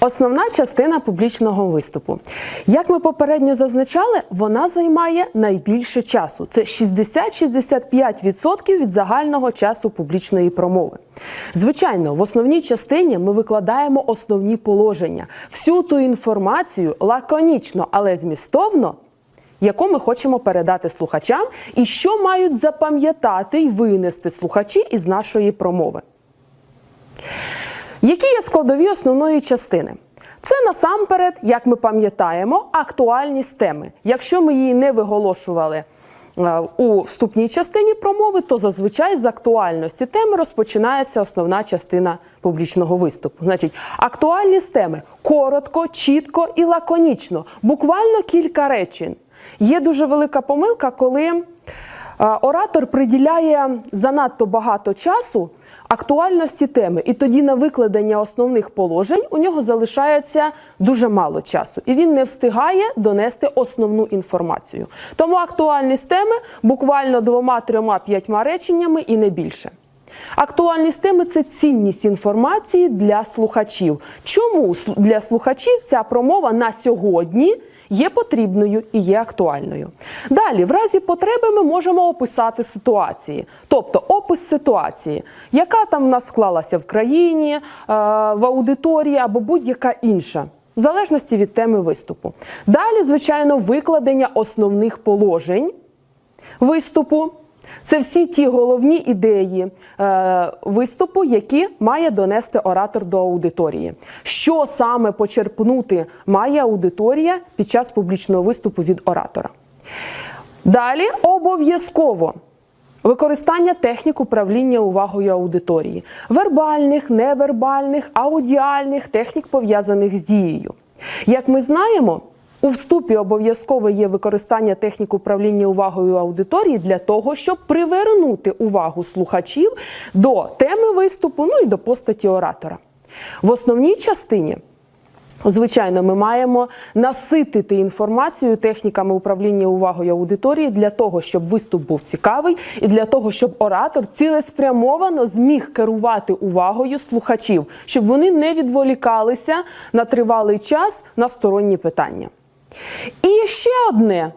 Основна частина публічного виступу. Як ми попередньо зазначали, вона займає найбільше часу. Це 60-65% від загального часу публічної промови. Звичайно, в основній частині ми викладаємо основні положення, всю ту інформацію лаконічно, але змістовно. Яку ми хочемо передати слухачам, і що мають запам'ятати й винести слухачі із нашої промови. Які є складові основної частини? Це насамперед, як ми пам'ятаємо, актуальність теми. Якщо ми її не виголошували е, у вступній частині промови, то зазвичай з актуальності теми розпочинається основна частина публічного виступу. Значить, актуальність теми коротко, чітко і лаконічно, буквально кілька речень. Є дуже велика помилка, коли оратор приділяє занадто багато часу актуальності теми, і тоді на викладення основних положень у нього залишається дуже мало часу, і він не встигає донести основну інформацію. Тому актуальність теми буквально двома, трьома, п'ятьма реченнями і не більше. Актуальність теми це цінність інформації для слухачів. Чому для слухачів ця промова на сьогодні є потрібною і є актуальною? Далі, в разі потреби, ми можемо описати ситуації, тобто опис ситуації, яка там в нас склалася в країні, е, в аудиторії або будь-яка інша. В залежності від теми виступу. Далі, звичайно, викладення основних положень виступу. Це всі ті головні ідеї е, виступу, які має донести оратор до аудиторії. Що саме почерпнути має аудиторія під час публічного виступу від оратора. Далі обов'язково використання технік управління увагою аудиторії, вербальних, невербальних, аудіальних технік, пов'язаних з дією. Як ми знаємо, у вступі обов'язково є використання технік управління увагою аудиторії для того, щоб привернути увагу слухачів до теми виступу, ну і до постаті оратора. В основній частині Звичайно, ми маємо наситити інформацію техніками управління увагою аудиторії для того, щоб виступ був цікавий, і для того, щоб оратор цілеспрямовано зміг керувати увагою слухачів, щоб вони не відволікалися на тривалий час на сторонні питання. І ще одне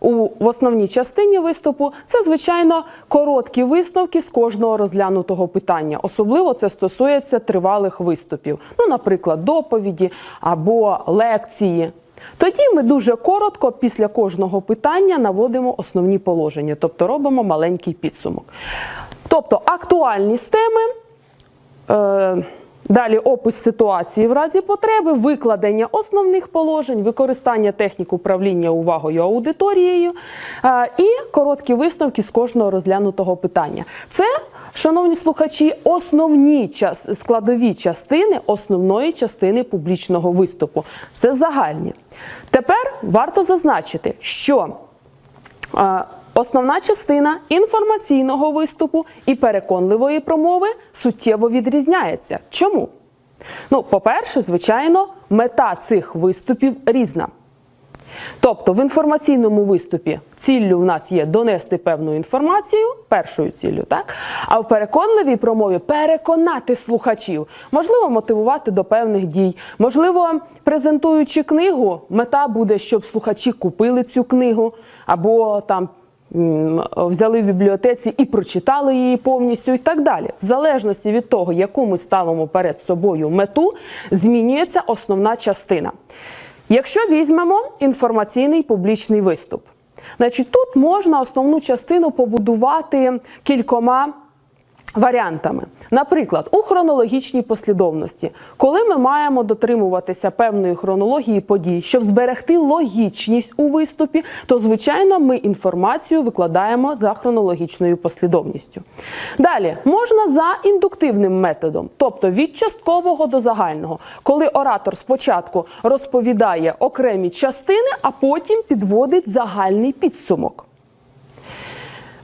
у в основній частині виступу це звичайно короткі висновки з кожного розглянутого питання. Особливо це стосується тривалих виступів, ну, наприклад, доповіді або лекції. Тоді ми дуже коротко після кожного питання наводимо основні положення, тобто робимо маленький підсумок. Тобто актуальність теми. Е, Далі опис ситуації в разі потреби, викладення основних положень, використання технік управління увагою аудиторією е, і короткі висновки з кожного розглянутого питання. Це, шановні слухачі, основні складові частини основної частини публічного виступу. Це загальні. Тепер варто зазначити, що Е, Основна частина інформаційного виступу і переконливої промови суттєво відрізняється. Чому? Ну, по-перше, звичайно, мета цих виступів різна. Тобто в інформаційному виступі ціллю в нас є донести певну інформацію, першою ціллю, так? А в переконливій промові переконати слухачів, можливо, мотивувати до певних дій. Можливо, презентуючи книгу, мета буде, щоб слухачі купили цю книгу, або там взяли в бібліотеці і прочитали її повністю, і так далі. В залежності від того, яку ми ставимо перед собою мету, змінюється основна частина. Якщо візьмемо інформаційний публічний виступ, значить тут можна основну частину побудувати кількома варіантами. Наприклад, у хронологічній послідовності, коли ми маємо дотримуватися певної хронології подій, щоб зберегти логічність у виступі, то звичайно ми інформацію викладаємо за хронологічною послідовністю. Далі можна за індуктивним методом, тобто від часткового до загального, коли оратор спочатку розповідає окремі частини, а потім підводить загальний підсумок.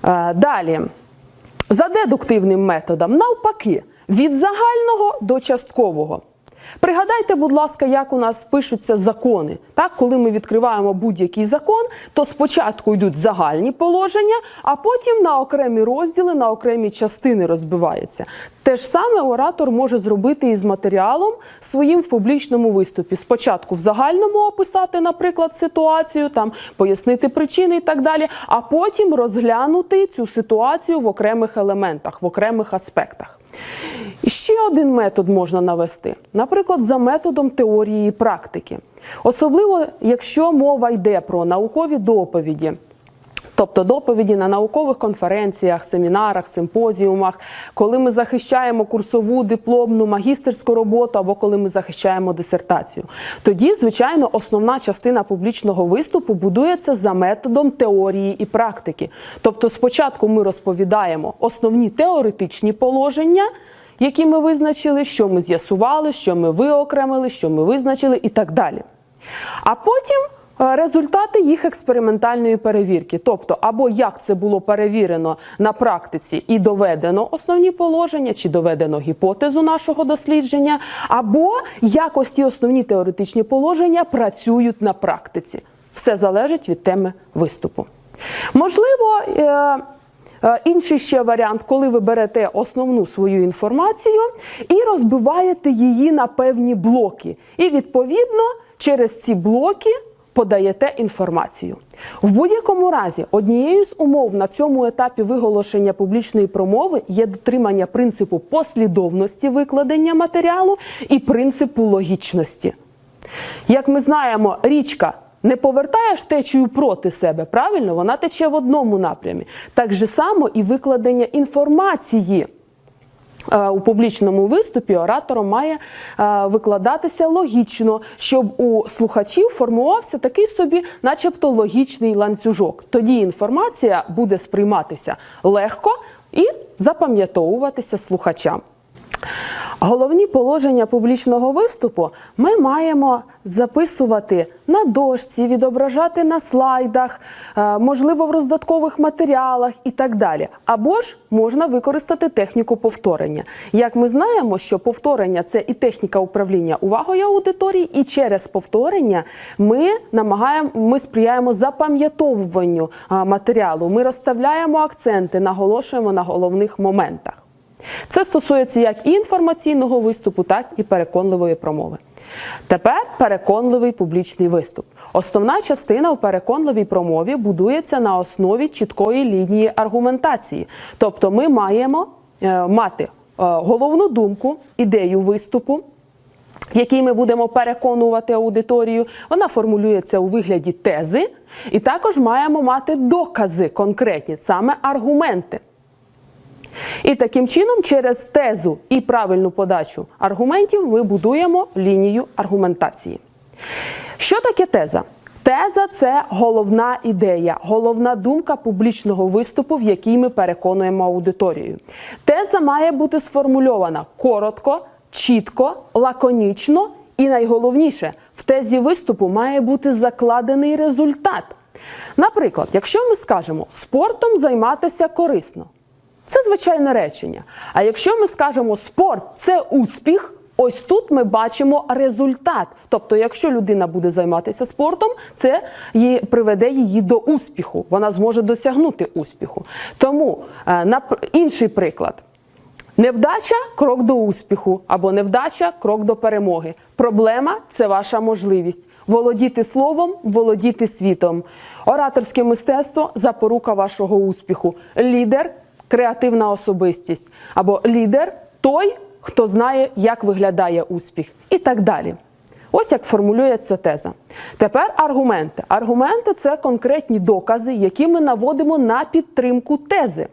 Е, Далі. За дедуктивним методом, навпаки, від загального до часткового. Пригадайте, будь ласка, як у нас пишуться закони. Так, коли ми відкриваємо будь-який закон, то спочатку йдуть загальні положення, а потім на окремі розділи, на окремі частини розбивається. Те ж саме оратор може зробити із матеріалом своїм в публічному виступі. Спочатку в загальному описати, наприклад, ситуацію, там пояснити причини і так далі, а потім розглянути цю ситуацію в окремих елементах, в окремих аспектах. Ще один метод можна навести, наприклад, за методом теорії і практики. Особливо, якщо мова йде про наукові доповіді. Тобто доповіді на наукових конференціях, семінарах, симпозіумах, коли ми захищаємо курсову, дипломну, магістерську роботу або коли ми захищаємо дисертацію. Тоді, звичайно, основна частина публічного виступу будується за методом теорії і практики. Тобто, спочатку ми розповідаємо основні теоретичні положення. Які ми визначили, що ми з'ясували, що ми виокремили, що ми визначили, і так далі. А потім результати їх експериментальної перевірки, тобто або як це було перевірено на практиці і доведено основні положення, чи доведено гіпотезу нашого дослідження, або як ось ті основні теоретичні положення працюють на практиці. Все залежить від теми виступу. Можливо. е, Е, Інший ще варіант, коли ви берете основну свою інформацію і розбиваєте її на певні блоки. І відповідно через ці блоки подаєте інформацію. В будь-якому разі, однією з умов на цьому етапі виголошення публічної промови є дотримання принципу послідовності викладення матеріалу і принципу логічності. Як ми знаємо, річка не повертаєш течію проти себе, правильно? Вона тече в одному напрямі. Так же само і викладення інформації. Е, У публічному виступі оратором має е, викладатися логічно, щоб у слухачів формувався такий собі, начебто, логічний ланцюжок. Тоді інформація буде сприйматися легко і запам'ятовуватися слухачам. Головні положення публічного виступу ми маємо записувати на дошці, відображати на слайдах, е, можливо, в роздаткових матеріалах і так далі. Або ж можна використати техніку повторення. Як ми знаємо, що повторення це і техніка управління увагою аудиторії, і через повторення ми намагаємо, ми сприяємо запам'ятовуванню матеріалу. Ми розставляємо акценти, наголошуємо на головних моментах. Це стосується як і інформаційного виступу, так і переконливої промови. Тепер переконливий публічний виступ. Основна частина в переконливій промові будується на основі чіткої лінії аргументації. Тобто ми маємо е, мати е, головну думку, ідею виступу, в якій ми будемо переконувати аудиторію. Вона формулюється у вигляді тези, і також маємо мати докази конкретні, саме аргументи. І таким чином, через тезу і правильну подачу аргументів, ми будуємо лінію аргументації. Що таке теза? Теза це головна ідея, головна думка публічного виступу, в якій ми переконуємо аудиторію. Теза має бути сформульована коротко, чітко, лаконічно і найголовніше, в тезі виступу має бути закладений результат. Наприклад, якщо ми скажемо спортом займатися корисно. Це звичайне речення. А якщо ми скажемо спорт це успіх, ось тут ми бачимо результат. Тобто, якщо людина буде займатися спортом, це її приведе її до успіху. Вона зможе досягнути успіху. Тому е, на інший приклад. Невдача крок до успіху або невдача крок до перемоги. Проблема це ваша можливість. Володіти словом, володіти світом. Ораторське мистецтво запорука вашого успіху. Лідер креативна особистість. Або лідер той, хто знає, як виглядає успіх, і так далі. Ось як формулюється теза. Тепер аргументи. Аргументи це конкретні докази, які ми наводимо на підтримку тези.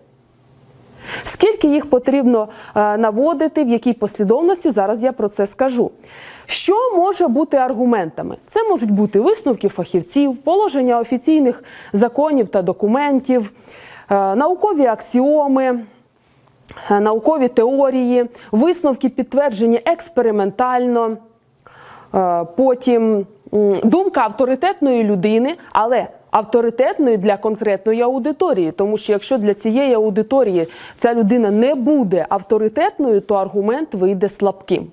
Скільки їх потрібно е, наводити, в якій послідовності, зараз я про це скажу. Що може бути аргументами? Це можуть бути висновки фахівців, положення офіційних законів та документів, наукові аксіоми, е, наукові теорії, висновки підтверджені експериментально. Е, Потім думка авторитетної людини, але авторитетної для конкретної аудиторії. Тому що якщо для цієї аудиторії ця людина не буде авторитетною, то аргумент вийде слабким.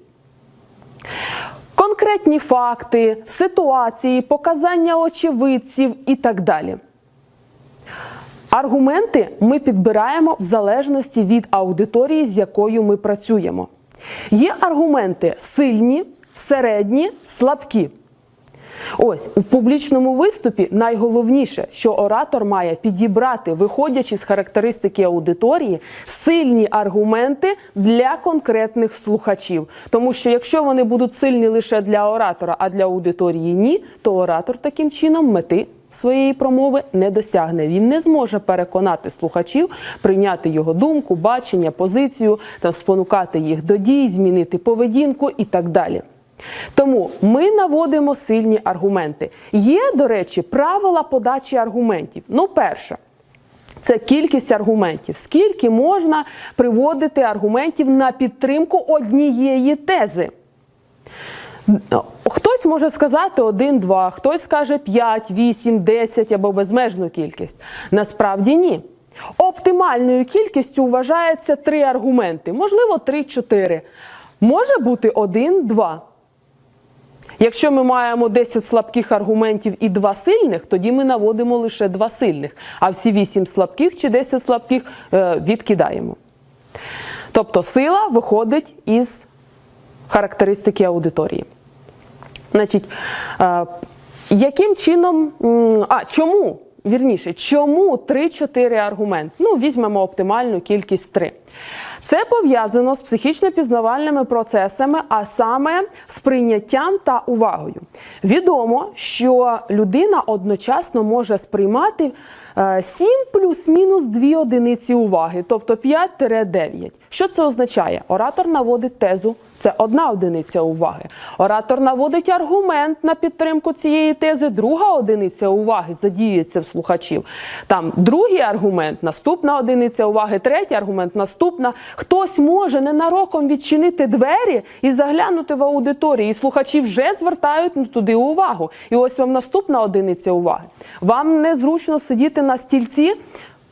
конкретні факти, ситуації, показання очевидців і так далі. Аргументи ми підбираємо в залежності від аудиторії, з якою ми працюємо. Є аргументи сильні, середні, слабкі. Ось у публічному виступі найголовніше, що оратор має підібрати, виходячи з характеристики аудиторії, сильні аргументи для конкретних слухачів. Тому що якщо вони будуть сильні лише для оратора, а для аудиторії ні, то оратор таким чином мети своєї промови не досягне. Він не зможе переконати слухачів, прийняти його думку, бачення, позицію та спонукати їх до дій, змінити поведінку і так далі. Тому ми наводимо сильні аргументи. Є, до речі, правила подачі аргументів. Ну, перше. Це кількість аргументів. Скільки можна приводити аргументів на підтримку однієї тези? Хтось може сказати 1, 2, хтось скаже 5, 8, 10 або безмежну кількість. Насправді ні. Оптимальною кількістю вважається 3 аргументи, можливо, 3-4. Може бути 1, 2. Якщо ми маємо 10 слабких аргументів і 2 сильних, тоді ми наводимо лише 2 сильних, а всі 8 слабких чи 10 слабких е, відкидаємо. Тобто сила виходить із характеристики аудиторії. Значить, е, яким чином, а чому? Вірніше, чому 3-4 аргумент? Ну, візьмемо оптимальну кількість 3. Це пов'язано з психічно-пізнавальними процесами, а саме з прийняттям та увагою. Відомо, що людина одночасно може сприймати е, 7 плюс-мінус 2 одиниці уваги, тобто 5-9. Що це означає? Оратор наводить тезу, це одна одиниця уваги. Оратор наводить аргумент на підтримку цієї тези, друга одиниця уваги задіюється в слухачів. Там другий аргумент, наступна одиниця уваги, третій аргумент, наступна. Хтось може ненароком відчинити двері і заглянути в аудиторію, і слухачі вже звертають туди увагу. І ось вам наступна одиниця уваги. Вам незручно сидіти на стільці.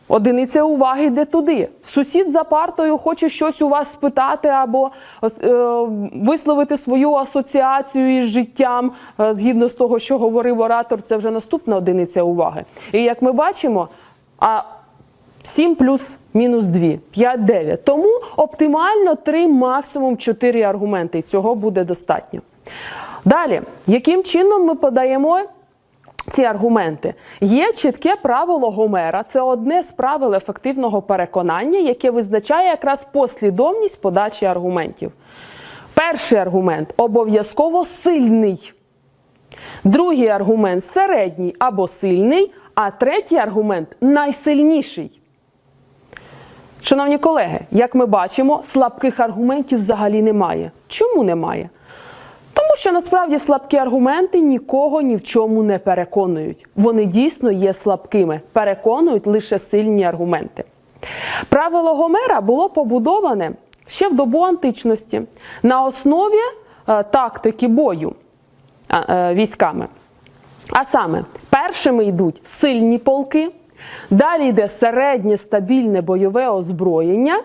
Одиниця уваги йде туди. Сусід за партою хоче щось у вас спитати або е, висловити свою асоціацію із життям е, згідно з того, що говорив оратор. Це вже наступна одиниця уваги. І як ми бачимо, а 7 плюс мінус 2, 5, 9. Тому оптимально 3, максимум 4 аргументи. І цього буде достатньо. Далі, яким чином ми подаємо ці аргументи? Є чітке правило Гомера. Це одне з правил ефективного переконання, яке визначає якраз послідовність подачі аргументів. Перший аргумент обов'язково сильний. Другий аргумент середній або сильний, а третій аргумент найсильніший. Шановні колеги, як ми бачимо, слабких аргументів взагалі немає. Чому немає? Що насправді слабкі аргументи нікого ні в чому не переконують. Вони дійсно є слабкими, переконують лише сильні аргументи. Правило Гомера було побудоване ще в добу античності на основі е, тактики бою е, військами. А саме, першими йдуть сильні полки, далі йде середнє стабільне бойове озброєння,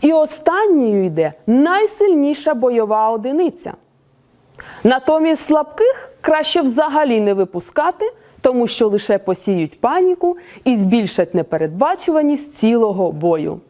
і останньою йде найсильніша бойова одиниця. Натомість слабких краще взагалі не випускати, тому що лише посіють паніку і збільшать непередбачуваність цілого бою.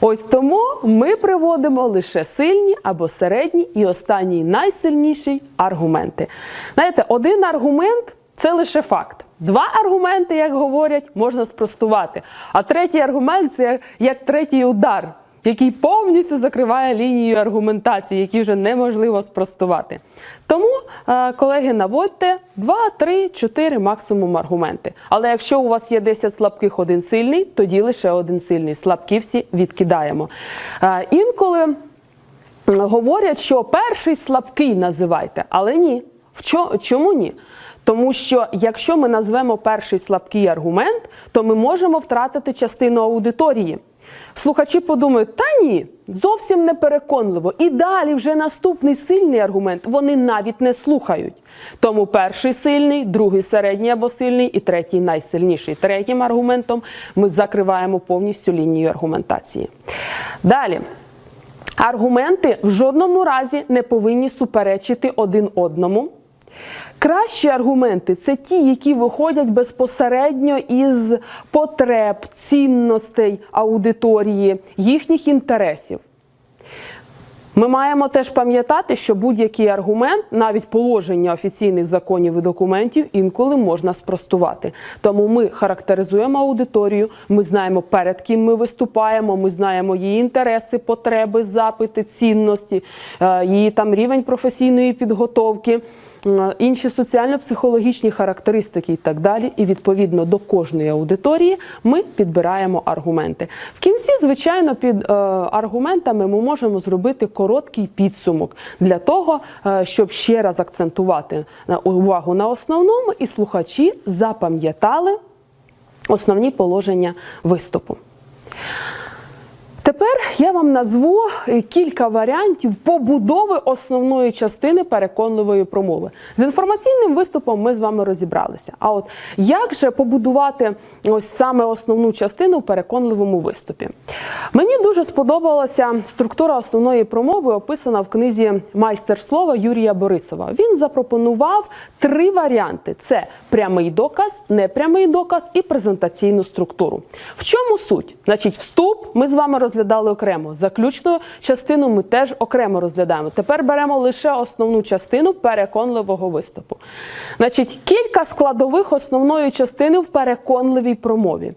Ось тому ми приводимо лише сильні або середні і останній найсильніший аргументи. Знаєте, один аргумент це лише факт. Два аргументи, як говорять, можна спростувати. А третій аргумент це як третій удар, який повністю закриває лінію аргументації, які вже неможливо спростувати. Тому, е, колеги, наводьте 2, 3, 4 максимум аргументи. Але якщо у вас є 10 слабких, один сильний, тоді лише один сильний. Слабкі всі відкидаємо. Е, Інколи говорять, що перший слабкий називайте, але ні. Чому ні? Тому що якщо ми назвемо перший слабкий аргумент, то ми можемо втратити частину аудиторії. Слухачі подумають, та ні, зовсім не переконливо. І далі вже наступний сильний аргумент вони навіть не слухають. Тому перший сильний, другий середній або сильний і третій найсильніший. Третім аргументом ми закриваємо повністю лінію аргументації. Далі. Аргументи в жодному разі не повинні суперечити один одному. Кращі аргументи це ті, які виходять безпосередньо із потреб, цінностей аудиторії, їхніх інтересів. Ми маємо теж пам'ятати, що будь-який аргумент, навіть положення офіційних законів і документів, інколи можна спростувати. Тому ми характеризуємо аудиторію, ми знаємо перед ким ми виступаємо, ми знаємо її інтереси, потреби, запити, цінності, е, її там рівень професійної підготовки. Е, Інші соціально-психологічні характеристики і так далі, і відповідно до кожної аудиторії ми підбираємо аргументи. В кінці, звичайно, під е, аргументами ми можемо зробити короткий підсумок для того, е, щоб ще раз акцентувати увагу на основному, і слухачі запам'ятали основні положення виступу. Тепер я вам назву е, кілька варіантів побудови основної частини переконливої промови. З інформаційним виступом ми з вами розібралися. А от як же побудувати ось саме основну частину в переконливому виступі? Мені дуже сподобалася структура основної промови, описана в книзі Майстер слова Юрія Борисова. Він запропонував три варіанти: це прямий доказ, непрямий доказ і презентаційну структуру. В чому суть? Значить, вступ ми з вами розглядали окремо. Заключну частину ми теж окремо розглядаємо. Тепер беремо лише основну частину переконливого виступу. Значить, кілька складових основної частини в переконливій промові.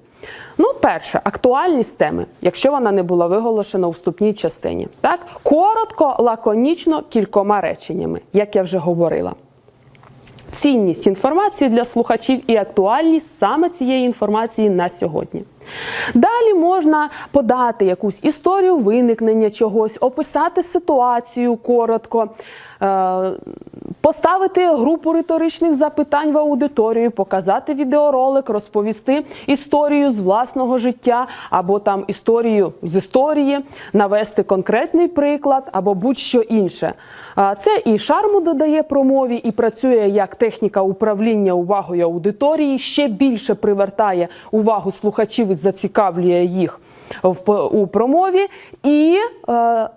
Ну, перше, актуальність теми, якщо вона не була виголошена у вступній частині. Так, коротко, лаконічно, кількома реченнями, як я вже говорила. Цінність інформації для слухачів і актуальність саме цієї інформації на сьогодні. Далі можна подати якусь історію виникнення чогось, описати ситуацію коротко, е, поставити групу риторичних запитань в аудиторію, показати відеоролик, розповісти історію з власного життя або там історію з історії, навести конкретний приклад або будь-що інше. Це і шарму додає промові, і працює як техніка управління увагою аудиторії, ще більше привертає увагу слухачів і зацікавлює їх в у промові і е,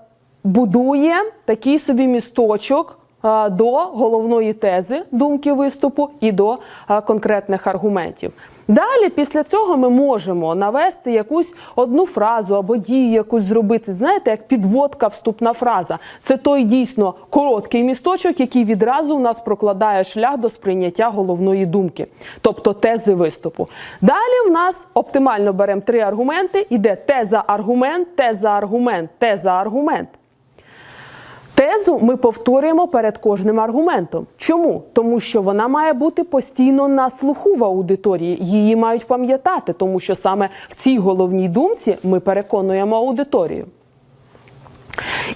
будує такий собі місточок е, до головної тези думки виступу і до е, конкретних аргументів. Далі, після цього, ми можемо навести якусь одну фразу або дію якусь зробити. Знаєте, як підводка, вступна фраза. Це той дійсно короткий місточок, який відразу у нас прокладає шлях до сприйняття головної думки, тобто тези виступу. Далі в нас оптимально беремо три аргументи: іде теза, аргумент, теза, аргумент, теза, аргумент. Тезу ми повторюємо перед кожним аргументом. Чому? Тому що вона має бути постійно на слуху в аудиторії. Її мають пам'ятати, тому що саме в цій головній думці ми переконуємо аудиторію.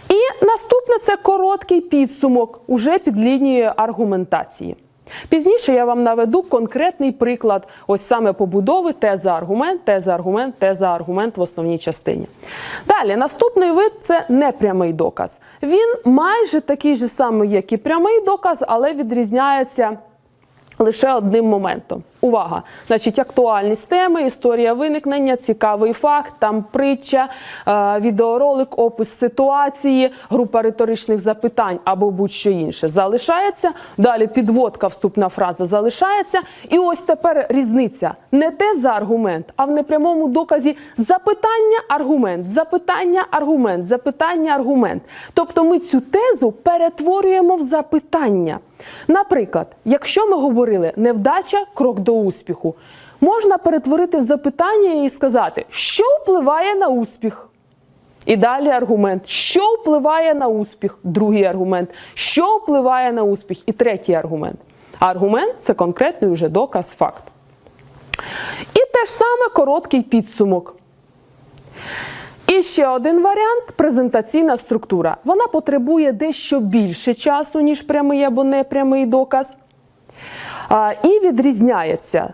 І наступне це короткий підсумок уже під лінією аргументації. Пізніше я вам наведу конкретний приклад, ось саме побудови теза аргумент, теза аргумент, теза аргумент в основній частині. Далі, наступний вид це непрямий доказ. Він майже такий же самий, як і прямий доказ, але відрізняється лише одним моментом. Увага! Значить, актуальність теми, історія виникнення, цікавий факт, там притча, е, відеоролик, опис ситуації, група риторичних запитань або будь-що інше залишається. Далі підводка, вступна фраза залишається. І ось тепер різниця. Не те за аргумент, а в непрямому доказі запитання, аргумент, запитання, аргумент, запитання, аргумент. Тобто ми цю тезу перетворюємо в запитання. Наприклад, якщо ми говорили невдача крок до успіху, можна перетворити в запитання і сказати, що впливає на успіх. І далі аргумент, що впливає на успіх, другий аргумент, що впливає на успіх, і третій аргумент. Аргумент це конкретний вже доказ, факт. І те ж саме короткий підсумок. І ще один варіант презентаційна структура. Вона потребує дещо більше часу, ніж прямий або непрямий доказ. І відрізняється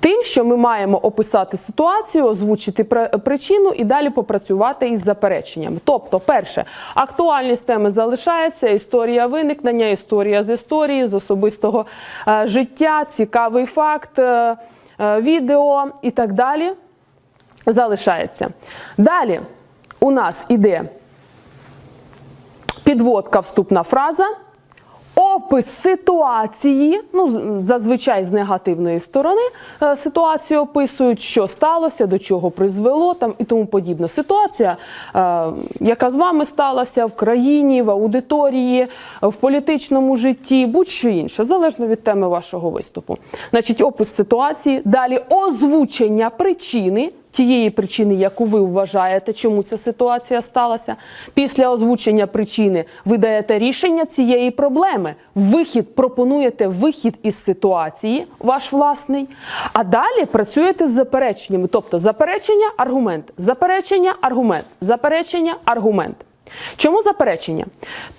тим, що ми маємо описати ситуацію, озвучити причину і далі попрацювати із запереченнями. Тобто, перше, актуальність теми залишається, історія виникнення, історія з історії, з особистого життя, цікавий факт, відео і так далі залишається. Далі. у нас іде підводка, вступна фраза, опис ситуації, ну, зазвичай з негативної сторони е, ситуацію описують, що сталося, до чого призвело там і тому подібне. Ситуація, е, яка з вами сталася в країні, в аудиторії, в політичному житті, будь-що інше, залежно від теми вашого виступу. Значить, опис ситуації, далі озвучення причини тієї причини, яку ви вважаєте, чому ця ситуація сталася. Після озвучення причини ви даєте рішення цієї проблеми. Вихід пропонуєте вихід із ситуації, ваш власний. А далі працюєте з запереченнями. Тобто заперечення, аргумент, заперечення, аргумент, заперечення, аргумент. Чому заперечення?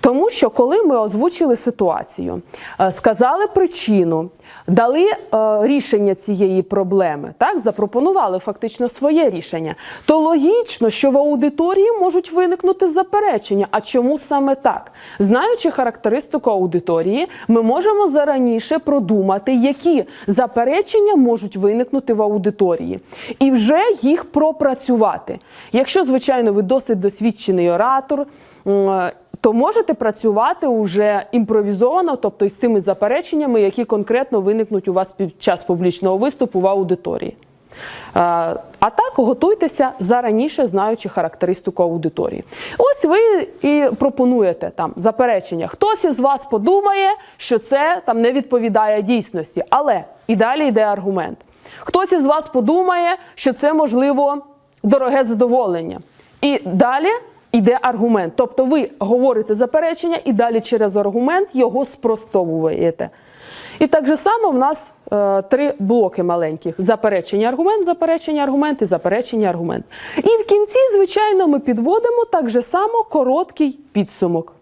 Тому що коли ми озвучили ситуацію, е, сказали причину, дали е, рішення цієї проблеми, так запропонували фактично своє рішення, то логічно, що в аудиторії можуть виникнути заперечення. А чому саме так? Знаючи характеристику аудиторії, ми можемо зараніше продумати, які заперечення можуть виникнути в аудиторії, і вже їх пропрацювати. Якщо, звичайно, ви досить досвідчений оратор. М, То можете працювати уже імпровізовано, тобто із тими запереченнями, які конкретно виникнуть у вас під час публічного виступу в аудиторії. Е, А так готуйтеся зараніше, знаючи характеристику аудиторії. Ось ви і пропонуєте там заперечення. Хтось із вас подумає, що це там не відповідає дійсності, але і далі йде аргумент. Хтось із вас подумає, що це можливо дороге задоволення. І далі йде аргумент. Тобто ви говорите заперечення і далі через аргумент його спростовуєте. І так же само в нас е, три блоки маленьких: заперечення, аргумент, заперечення, аргумент і заперечення, аргумент. І в кінці, звичайно, ми підводимо так же само короткий підсумок.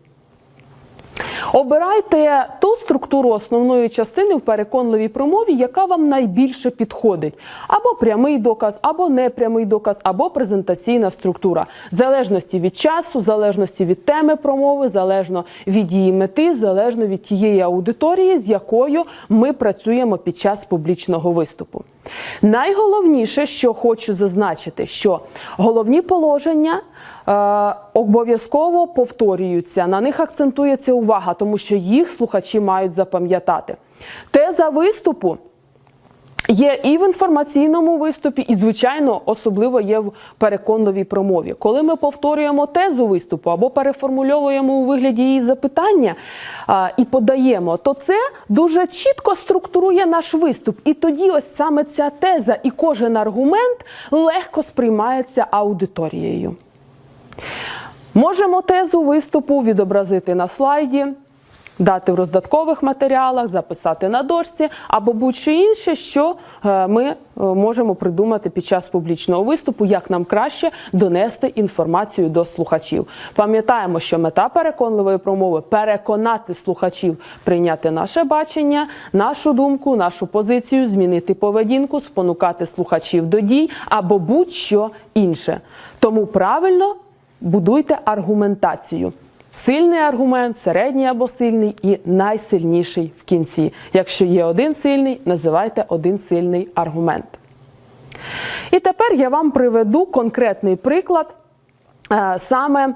Обирайте ту структуру основної частини в переконливій промові, яка вам найбільше підходить. Або прямий доказ, або непрямий доказ, або презентаційна структура. В залежності від часу, в залежності від теми промови, залежно від її мети, залежно від тієї аудиторії, з якою ми працюємо під час публічного виступу. Найголовніше, що хочу зазначити, що головні положення е, обов'язково повторюються, на них акцентується увага, тому що їх слухачі мають запам'ятати. Теза виступу. Є і в інформаційному виступі, і, звичайно, особливо є в переконливій промові. Коли ми повторюємо тезу виступу або переформульовуємо у вигляді її запитання а, і подаємо, то це дуже чітко структурує наш виступ. І тоді ось саме ця теза і кожен аргумент легко сприймається аудиторією. Можемо тезу виступу відобразити на слайді, дати в роздаткових матеріалах, записати на дошці або будь-що інше, що е, ми е, можемо придумати під час публічного виступу, як нам краще донести інформацію до слухачів. Пам'ятаємо, що мета переконливої промови переконати слухачів прийняти наше бачення, нашу думку, нашу позицію, змінити поведінку, спонукати слухачів до дій або будь-що інше. Тому правильно будуйте аргументацію. Сильний аргумент, середній або сильний і найсильніший в кінці. Якщо є один сильний, називайте один сильний аргумент. І тепер я вам приведу конкретний приклад е, саме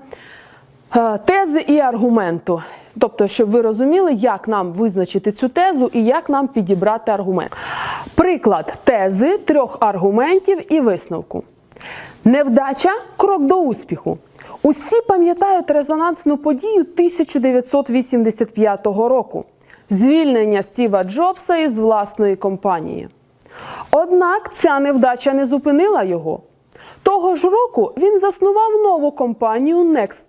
е, тези і аргументу. Тобто, щоб ви розуміли, як нам визначити цю тезу і як нам підібрати аргумент. Приклад тези трьох аргументів і висновку. Невдача крок до успіху. Усі пам'ятають резонансну подію 1985 року звільнення Стіва Джобса із власної компанії. Однак ця невдача не зупинила його. Того ж року він заснував нову компанію Next.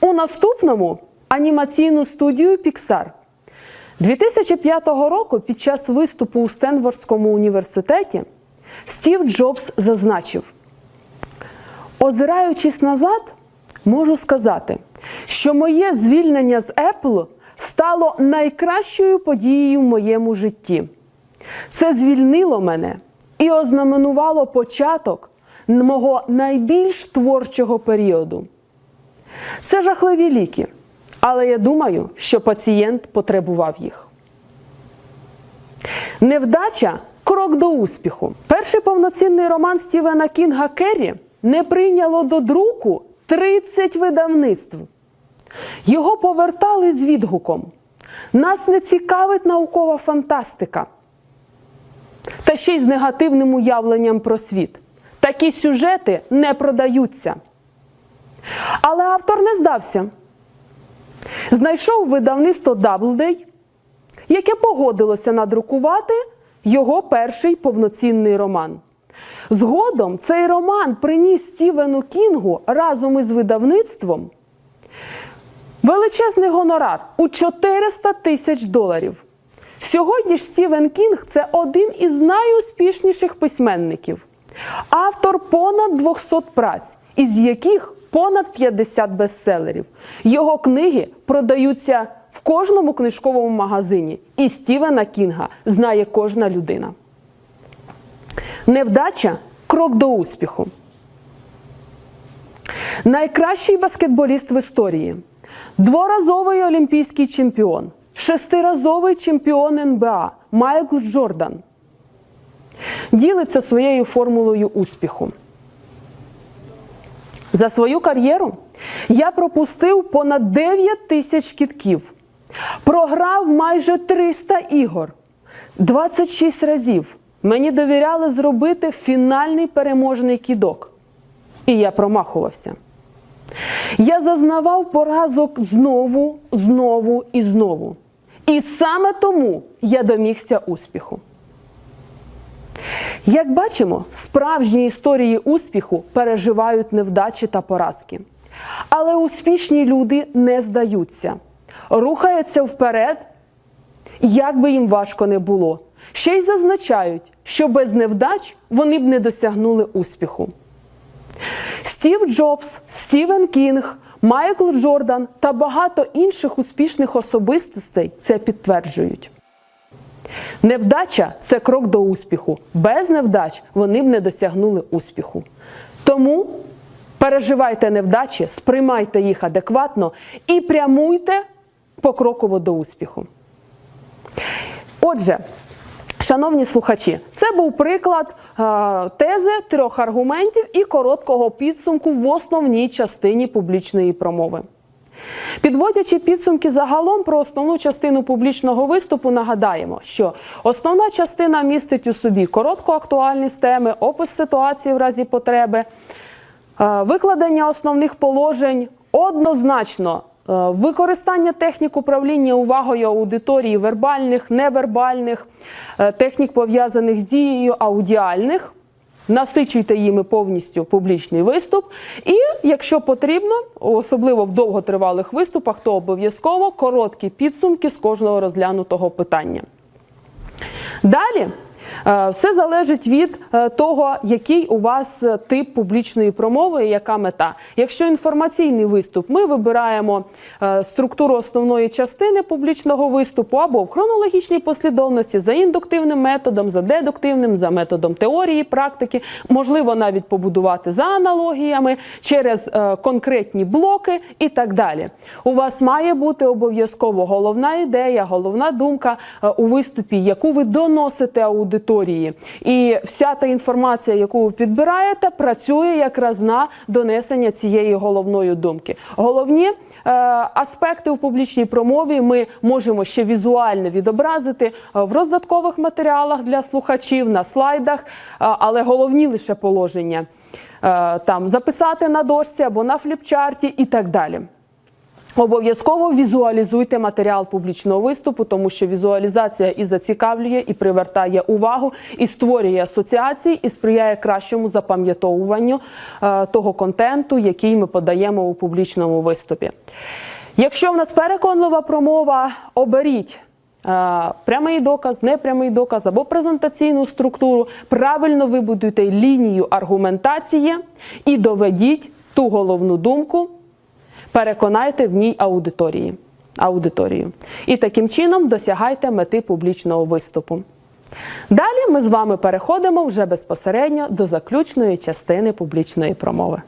У наступному анімаційну студію Pixar. 2005 року під час виступу у Стенфордському університеті Стів Джобс зазначив: Озираючись назад, можу сказати, що моє звільнення з Apple стало найкращою подією в моєму житті. Це звільнило мене і ознаменувало початок мого найбільш творчого періоду. Це жахливі ліки, але я думаю, що пацієнт потребував їх. Невдача крок до успіху. Перший повноцінний роман Стівена Кінга Керрі не прийняло до друку 30 видавництв. Його повертали з відгуком. Нас не цікавить наукова фантастика. Та ще й з негативним уявленням про світ. Такі сюжети не продаються. Але автор не здався. Знайшов видавництво Doubleday, яке погодилося надрукувати його перший повноцінний роман. Згодом цей роман приніс Стівену Кінгу разом із видавництвом величезний гонорар у 400 тисяч доларів. Сьогодні ж Стівен Кінг це один із найуспішніших письменників, автор понад 200 праць, із яких понад 50 бестселерів. Його книги продаються в кожному книжковому магазині, і Стівена Кінга знає кожна людина. Невдача крок до успіху. Найкращий баскетболіст в історії, дворазовий олімпійський чемпіон, шестиразовий чемпіон НБА Майкл Джордан ділиться своєю формулою успіху. За свою кар'єру я пропустив понад 9 тисяч кітків, програв майже 300 ігор, 26 разів. Мені довіряли зробити фінальний переможний кідок. І я промахувався. Я зазнавав поразок знову, знову і знову. І саме тому я домігся успіху. Як бачимо, справжні історії успіху переживають невдачі та поразки. Але успішні люди не здаються, рухаються вперед, як би їм важко не було. Ще й зазначають, що без невдач вони б не досягнули успіху. Стів Джобс, Стівен Кінг, Майкл Джордан та багато інших успішних особистостей це підтверджують. Невдача це крок до успіху. Без невдач вони б не досягнули успіху. Тому переживайте невдачі, сприймайте їх адекватно і прямуйте покроково до успіху. Отже, шановні слухачі, це був приклад е, тези трьох аргументів і короткого підсумку в основній частині публічної промови. Підводячи підсумки загалом про основну частину публічного виступу, нагадаємо, що основна частина містить у собі коротку актуальність теми, опис ситуації в разі потреби, е, викладення основних положень, однозначно використання технік управління увагою аудиторії вербальних, невербальних, е, технік пов'язаних з дією аудіальних. Насичуйте їми повністю публічний виступ. І, якщо потрібно, особливо в довготривалих виступах, то обов'язково короткі підсумки з кожного розглянутого питання. Далі е, все залежить від е, того, який у вас е, тип публічної промови і яка мета. Якщо інформаційний виступ, ми вибираємо е, структуру основної частини публічного виступу або в хронологічній послідовності за індуктивним методом, за дедуктивним, за методом теорії, практики, можливо, навіть побудувати за аналогіями через е, конкретні блоки і так далі. У вас має бути обов'язково головна ідея, головна думка е, у виступі, яку ви доносите аудиторії. І вся та інформація, яку ви підбираєте, працює якраз на донесення цієї головної думки. Головні е, аспекти в публічній промові ми можемо ще візуально відобразити е, в роздаткових матеріалах для слухачів, на слайдах, е, але головні лише положення е, там записати на дошці або на фліпчарті і так далі. Обов'язково візуалізуйте матеріал публічного виступу, тому що візуалізація і зацікавлює, і привертає увагу, і створює асоціації, і сприяє кращому запам'ятовуванню е, того контенту, який ми подаємо у публічному виступі. Якщо в нас переконлива промова, оберіть. е, Прямий доказ, непрямий доказ або презентаційну структуру, правильно вибудуйте лінію аргументації і доведіть ту головну думку, переконайте в ній аудиторії. аудиторію. І таким чином досягайте мети публічного виступу. Далі ми з вами переходимо вже безпосередньо до заключної частини публічної промови.